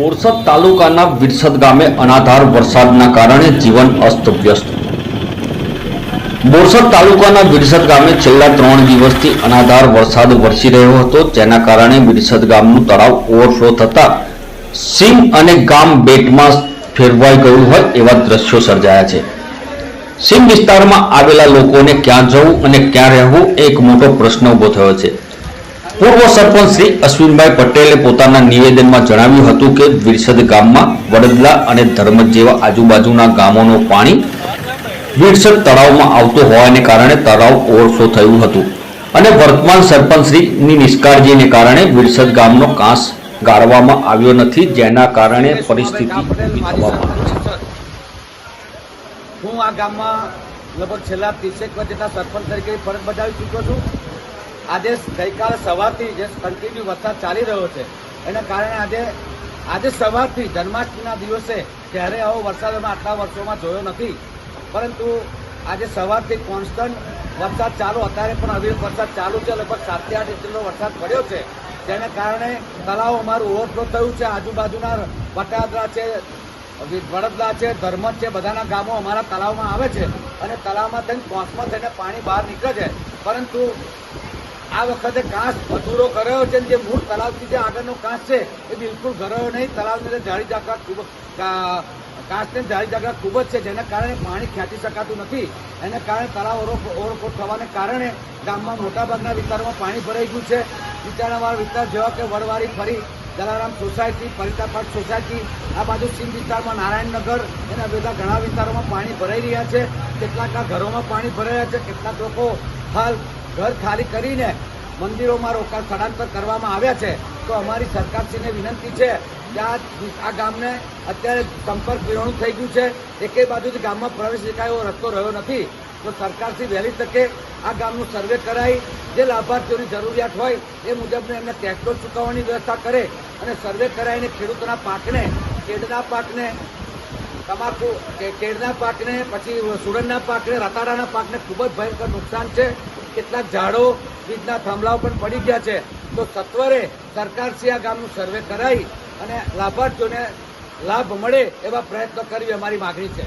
બોરસદ તાલુકાના વિરસદ ગામે અનાધાર વરસાદના કારણે જીવન અસ્તવ્યસ્ત. બોરસદ તાલુકાના વિરસદ ગામે છેલ્લા ત્રણ દિવસથી અનાધાર વરસાદ વરસી રહ્યો હતો. જેના કારણે વિરસદ ગામનું તળાવ ઓવરફ્લો થતા સિંહ અને ગામ બેટમાં ફેરવાઈ ગયું હોય એવા દ્રશ્યો સર્જાયા છે. સિંહ વિસ્તારમાં આવેલા લોકોને ક્યાં જવું અને ક્યાં રહેવું એક મોટો પ્રશ્ન ઊભો થયો છે. પૂર્વ સરપંચ શ્રી અશ્વિનભાઈ પટેલે પોતાના નિવેદનમાં જણાવ્યું હતું કે વિરસદ ગામમાં વડદલા અને ધર્મજ જેવા આજુબાજુના ગામોનું પાણી વિરસદ તળાવમાં આવતું હોવાને કારણે તળાવ ઓવરફ્લો થયું હતું. અને વર્તમાન સરપંચ શ્રીની નિષ્કાળજીને કારણે વિરસદ ગામનો કાંસ ગાળવામાં આવ્યો નથી, જેના કારણે પરિસ્થિતિ હું આ ગામમાં લગભગ છેલ્લા ત્રીસેક વર્ષના સરપંચ તરીકે ફરજ બજાવી ચૂક્યો છું. આજે ગઈકાલે સવારથી જે કન્ટિન્યુ વરસાદ ચાલી રહ્યો છે, એના કારણે આજે આજે સવારથી જન્માષ્ટમીના દિવસે ક્યારે આવો વરસાદ અમે આટલા વર્ષોમાં જોયો નથી. પરંતુ આજે સવારથી કોન્સ્ટન્ટ વરસાદ ચાલુ, અત્યારે પણ આવી વરસાદ ચાલુ છે, લગભગ સાતથી આઠ ઇંચનો વરસાદ પડ્યો છે. જેને કારણે તળાવ અમારું ઓવરફ્લો થયું છે, આજુબાજુના વટાદરા છે વડોદરા છે ધર્મજ છે, બધાના ગામો અમારા તળાવમાં આવે છે. અને તળાવમાં થઈને કોન્સમાં થઈને પાણી બહાર નીકળે છે. પરંતુ આ વખતે કાંસ અધૂરો કર્યો છે જે મૂળ તળાવથી જે આગળનો કાંસ છે, એ બિલકુલ ગરાયો નહીં. તળાવને જાળી જાગવા ખૂબ કાંસને જાળી જાગવા ખૂબ જ છે, જેના કારણે પાણી ખેંચી શકાતું નથી. એને કારણે તળાવ ઓવરફ્લો થવાને કારણે ગામમાં મોટાભાગના વિસ્તારોમાં પાણી ભરાઈ ગયું છે. નીચાણવાળા વિસ્તાર જેવા કે વડવાડી, ફરી જલારામ સોસાયટી પરિતાપાટ સોસાયટી, આ બાજુ સિંહ વિસ્તારમાં નારાયણનગર, એના બધા ઘણા વિસ્તારોમાં પાણી ભરાઈ રહ્યા છે. કેટલાક ઘરોમાં પાણી ભરાઈ રહ્યા છે, કેટલાક લોકો હાલ ઘર ખાલી કરીને મંદિરોમાં રોકાણ સ્થળાંતર કરવામાં આવ્યા છે, તો અમારી સરકારશ્રીને વિનંતી છે કે આ ગામને અત્યારે સંપર્ક વિરોણું થઈ ગયું છે. એકે બાજુથી ગામમાં પ્રવેશ શકાય એવો રસ્તો રહ્યો નથી. તો સરકારશ્રી વહેલી તકે આ ગામનું સર્વે કરાવી જે લાભાર્થીઓની જરૂરિયાત હોય એ મુજબને એમને ટેક્સો ચૂકવવાની વ્યવસ્થા કરે અને સર્વે કરાવીને ખેડૂતોના પાકને, કેળના પાકને, તમાકુ કેડના પાકને, પછી સુરણના પાકને રતાડાના પાકને ખૂબ જ ભયંકર નુકસાન છે. કેટલાક ઝાડો વીજના થાંભલાઓ પણ પડી ગયા છે. તો સત્વરે સરકારશ્રી આ ગામનું સર્વે કરાવી અને લાભાર્થીઓને લાભ મળે એવા પ્રયત્નો કરવી અમારી માગણી છે.